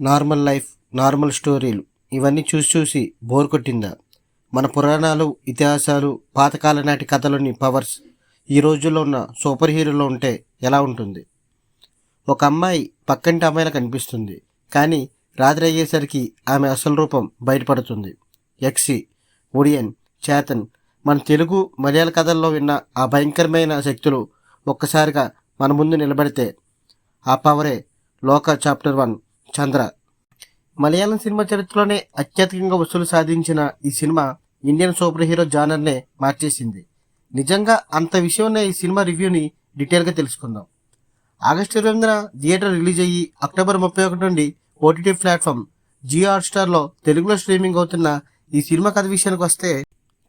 Normal life normal స్టోరీలు ఇవన్నీ చూసి చూసి బోర్ కొట్టిందా? మన పురాణాలు ఇతిహాసాలు పాతకాల నాటి కథలోని పవర్స్. ఈ రోజుల్లో ఉన్న సూపర్ హీరోలో ఉంటే ఎలా ఉంటుంది? ఒక అమ్మాయి పక్కంటి అమ్మాయిలా కనిపిస్తుంది కానీ రాత్రి అయ్యేసరికి ఆమె అసలు రూపం బయటపడుతుంది. ఎక్సి ఒడియన్ చేతన్. మన తెలుగు మలయాళ కథల్లో విన్న ఆ భయంకరమైన శక్తులు ఒక్కసారిగా మన ముందు నిలబడితే ఆ పవరే Lokah chapter one. Chandra. Malayalam cinema చరిత్రలోనే అత్యధికంగా వసూలు సాధించిన ఈ సినిమా ఇండియన్ సూపర్ హీరో జానర్నే మార్చేసింది. నిజంగా అంత విషయం ఉన్న ఈ సినిమా రివ్యూని డీటెయిల్గా తెలుసుకుందాం. ఆగస్టు ఇరవైన థియేటర్ రిలీజ్ అయ్యి అక్టోబర్ ముప్పై ఒకటి నుండి ఓటీటీ ప్లాట్ఫామ్ జియో హాట్స్టార్లో తెలుగులో స్ట్రీమింగ్ అవుతున్న ఈ సినిమా కథ విషయానికి వస్తే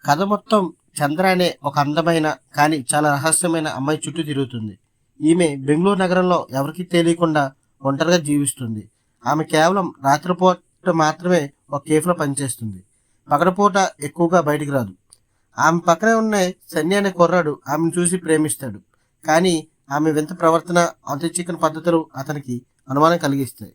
కథ మొత్తం చంద్ర అనే ఒక అందమైన కానీ చాలా రహస్యమైన అమ్మాయి చుట్టూ తిరుగుతుంది. ఈమె బెంగళూరు నగరంలో ఎవరికీ తెలియకుండా ఒంటరిగా జీవిస్తుంది. ఆమె కేవలం రాత్రిపూట మాత్రమే ఒక కేఫ్లో పనిచేస్తుంది. పగడపూట ఎక్కువగా బయటికి రాదు. ఆమె పక్కనే ఉన్న సన్ని అనే కుర్రాడు ఆమెను చూసి ప్రేమిస్తాడు. కానీ ఆమె వింత ప్రవర్తన అంతచిక్కని పద్ధతులు అతనికి అనుమానం కలిగిస్తాయి.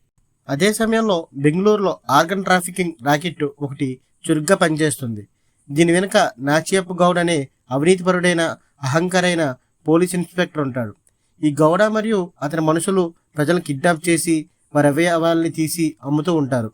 అదే సమయంలో బెంగళూరులో ఆర్గన్ ట్రాఫికింగ్ రాకెట్ ఒకటి చురుగ్గా పనిచేస్తుంది. దీని వెనుక నాచియప్ప గౌడ్ అనే అవినీతిపరుడైన అహంకారైన పోలీస్ ఇన్స్పెక్టర్ ఉంటాడు. ఈ గౌడ మరియు అతని మనుషులు ప్రజలను కిడ్నాప్ చేసి వారి అవయవాల్ని తీసి అమ్ముతూ ఉంటారు.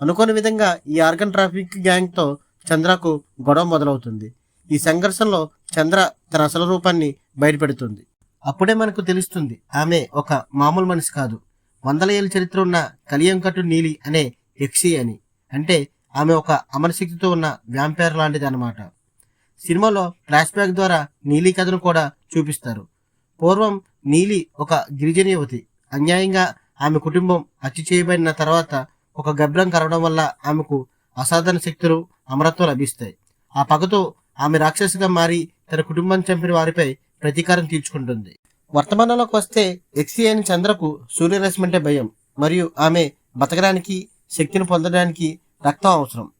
అనుకోని విధంగా ఈ ఆర్గన్ ట్రాఫిక్ గ్యాంగ్తో చంద్రకు గొడవ మొదలవుతుంది. ఈ సంఘర్షణలో చంద్ర తన అసలు రూపాన్ని బయటపెడుతుంది. అప్పుడే మనకు తెలుస్తుంది ఆమె ఒక మామూలు మనిషి కాదు. వందల ఏళ్ళ చరిత్ర ఉన్న కలియంకట్టు నీలి అనే యక్షి అని. అంటే ఆమె ఒక అమరశక్తితో ఉన్న వ్యాంపైర్ లాంటిది అన్నమాట. సినిమాలో ఫ్లాష్ బ్యాక్ ద్వారా నీలి కథను కూడా చూపిస్తారు. పూర్వం నీలి ఒక గిరిజన యువతి. అన్యాయంగా ఆమె కుటుంబం హత్య చేయబడిన తర్వాత ఒక గర్భం కరవడం వల్ల ఆమెకు అసాధారణ శక్తులు అమరత్వం లభిస్తాయి. ఆ పగతో ఆమె రాక్షసిగా మారి తన కుటుంబం చంపిన వారిపై ప్రతీకారం తీర్చుకుంటుంది. వర్తమానంలోకి వస్తే ఎక్సి అయిన చంద్రకు సూర్యరశ్మి అంటే భయం మరియు ఆమె బతకడానికి శక్తిని పొందడానికి రక్తం అవసరం.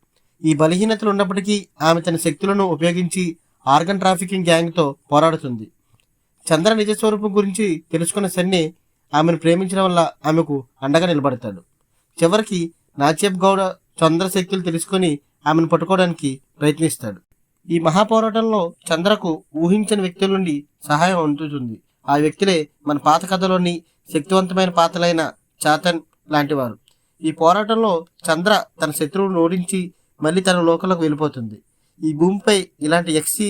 ఈ బలహీనతలు ఉన్నప్పటికీ ఆమె తన శక్తులను ఉపయోగించి ఆర్గన్ ట్రాఫికింగ్ గ్యాంగ్తో పోరాడుతుంది. చంద్ర నిజ స్వరూపం గురించి తెలుసుకున్న సన్ని ఆమెను ప్రేమించడం వల్ల ఆమెకు అండగా నిలబడతాడు. చివరికి నాచేప్ గౌడ చంద్ర శక్తులు తెలుసుకొని ఆమెను పట్టుకోవడానికి ప్రయత్నిస్తాడు. ఈ మహాపోరాటంలో చంద్రకు ఊహించని వ్యక్తుల నుండి సహాయం అందుతుంది. ఆ వ్యక్తులే మన పాత కథలోని శక్తివంతమైన పాత్రలైన చాతన్ లాంటివారు. ఈ పోరాటంలో చంద్ర తన శత్రువును ఓడించి మళ్ళీ తన లోకంలోకి వెళ్ళిపోతుంది. ఈ భూమిపై ఇలాంటి యక్షి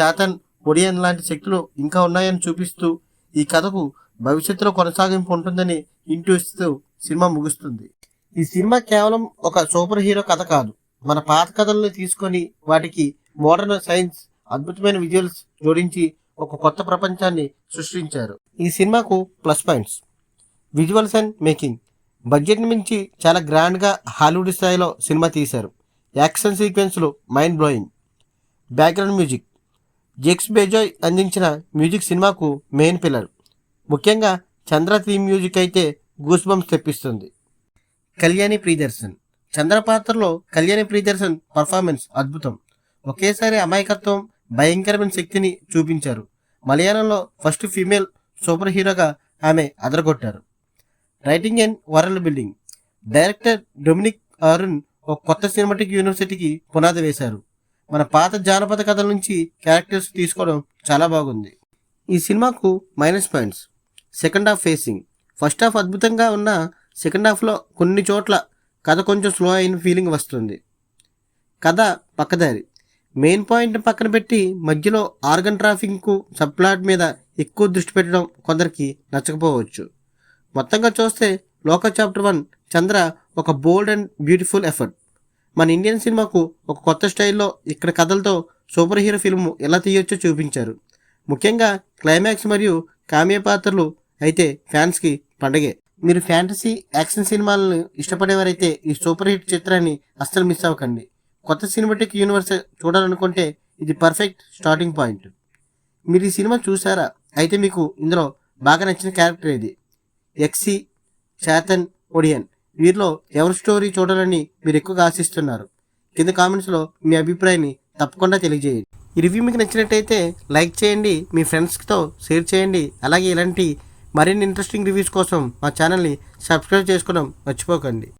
చాతన్ ఒడియన్ లాంటి శక్తులు ఇంకా ఉన్నాయని చూపిస్తూ ఈ కథకు భవిష్యత్తులో కొనసాగింపు ఉంటుందని ఇంటూస్తూ సినిమా ముగుస్తుంది. ఈ సినిమా కేవలం ఒక సూపర్ హీరో కథ కాదు. మన పాత కథలను తీసుకొని వాటికి మోడర్న్ సైన్స్ అద్భుతమైన విజువల్స్ జోడించి ఒక కొత్త ప్రపంచాన్ని సృష్టించారు. ఈ సినిమాకు plus points. Visuals and making. Budget మించి చాలా గ్రాండ్గా హాలీవుడ్ స్థాయిలో సినిమా తీశారు. Action సీక్వెన్స్లు mind blowing background music Jakes Bejoy అందించిన మ్యూజిక్ సినిమాకు మెయిన్ పిల్లర్ ముఖ్యంగా చంద్ర థీమ్ మ్యూజిక్ అయితే గూస్ బంప్స్ తెప్పిస్తుంది. కళ్యాణి ప్రియదర్శన్. చంద్ర పాత్రలో కళ్యాణి ప్రియదర్శన్ పర్ఫార్మెన్స్ అద్భుతం. ఒకేసారి అమాయకత్వం భయంకరమైన శక్తిని చూపించారు. మలయాళంలో ఫస్ట్ ఫీమేల్ సూపర్ హీరోగా ఆమె అదరగొట్టారు. Writing and world building director Dominic Arun ఒక కొత్త సినిమాటిక్ యూనివర్సిటీకి పునాది వేశారు. మన పాత జానపద కథల నుంచి క్యారెక్టర్స్ తీసుకోవడం చాలా బాగుంది. ఈ సినిమాకు minus points second half pacing. First half అద్భుతంగా ఉన్న సెకండ్ హాఫ్లో కొన్ని చోట్ల కథ కొంచెం స్లో అయిన ఫీలింగ్ వస్తుంది. కథ పక్కదారి. మెయిన్ పాయింట్ పక్కన పెట్టి మధ్యలో ఆర్గన్ ట్రాఫిక్కు సబ్ప్లాట్ మీద ఎక్కువ దృష్టి పెట్టడం కొందరికి నచ్చకపోవచ్చు. మొత్తంగా చూస్తే లోకల్ చాప్టర్ వన్ చంద్ర ఒక బోల్డ్ అండ్ బ్యూటిఫుల్ ఎఫర్ట్. మన ఇండియన్ సినిమాకు ఒక కొత్త స్టైల్లో ఇక్కడ కథలతో సూపర్ హీరో ఫిల్మ్ ఎలా తీయొచ్చో చూపించారు. ముఖ్యంగా క్లైమాక్స్ మరియు కామ్య పాత్రలు అయితే ఫ్యాన్స్కి పండగే. మీరు ఫ్యాంటసీ యాక్షన్ సినిమాలను ఇష్టపడేవారైతే ఈ సూపర్ హిట్ చిత్రాన్ని అస్సలు మిస్ అవ్వకండి. కొత్త సినిమాటిక్ యూనివర్స్ చూడాలనుకుంటే ఇది పర్ఫెక్ట్ స్టార్టింగ్ పాయింట్. మీరు ఈ సినిమా చూసారా? అయితే మీకు ఇందులో బాగా నచ్చిన క్యారెక్టర్ ఇది ఎక్సీ చేతన్ ఒడియన్. వీరిలో ఎవరి స్టోరీ చూడాలని మీరు ఎక్కువగా ఆశిస్తున్నారు? కింద కామెంట్స్లో మీ అభిప్రాయాన్ని తప్పకుండా తెలియజేయండి. ఈ రివ్యూ మీకు నచ్చినట్టయితే లైక్ చేయండి మీ ఫ్రెండ్స్తో షేర్ చేయండి. అలాగే ఇలాంటి మరిన్ని ఇంట్రెస్టింగ్ రివ్యూస్ కోసం మా ఛానల్ని సబ్స్క్రైబ్ చేసుకోవడం మర్చిపోకండి.